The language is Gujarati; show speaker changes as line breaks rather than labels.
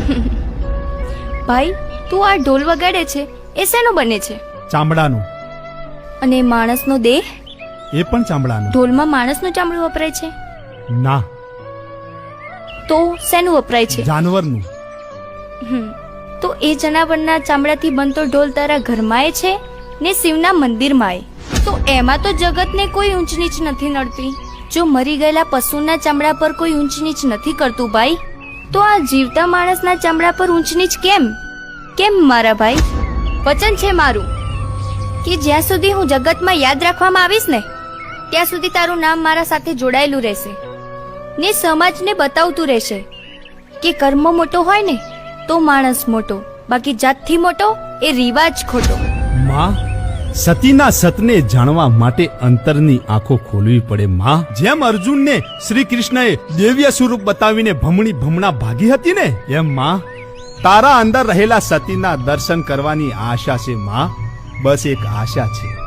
ભાઈ તું આ ઢોલ વગાડે છે એ શેનો બને છે?
ચામડાનું.
અને માણસનો દેહ?
એ પણ ચામડાનું.
ઢોલમાં માણસનું ચામડું વપરાય છે?
ના.
તો શેનું વપરાય છે?
જાનવરનું.
હમ. તો એ જનાવરના ચામડાથી બનતો ઢોલ તારા ઘરમાંય છે ને શિવના મંદિરમાંય? તો એમાં તો જગતને કોઈ ઊંચ નીચ નથી નડતી. જો મરી ગયેલા પશુના ચામડા પર કોઈ ઊંચ નીચ નથી કરતું ભાઈ તો આ જીવતા માણસના ચામડા પર ઊંચ નીચ કેમ? કેમ મારા ભાઈ? વચન છે મારું. કે જ્યાં સુધી હું જગતમાં યાદ રાખવામાં આવીશ ને, ત્યાં સુધી તારું નામ મારા સાથે જોડાયેલું રહેશે. ને સમાજને બતાવતું રહેશે કે કર્મ મોટો હોય ને, તો માણસ મોટો, બાકી જાતથી મોટો એ રિવાજ ખોટો.
માં? સતીના સતને જાણવા માટે અંતરની આંખો ખોલવી પડે, માં. જેમ અર્જુનને શ્રી કૃષ્ણએ દેવ્ય સ્વરૂપ બતાવીને ભમણી ભમણા ભાગી હતી ને? એમ, માં. તારા અંદર રહેલા સતીના દર્શન કરવાની આશા છે, માં. બસ એક આશા છે.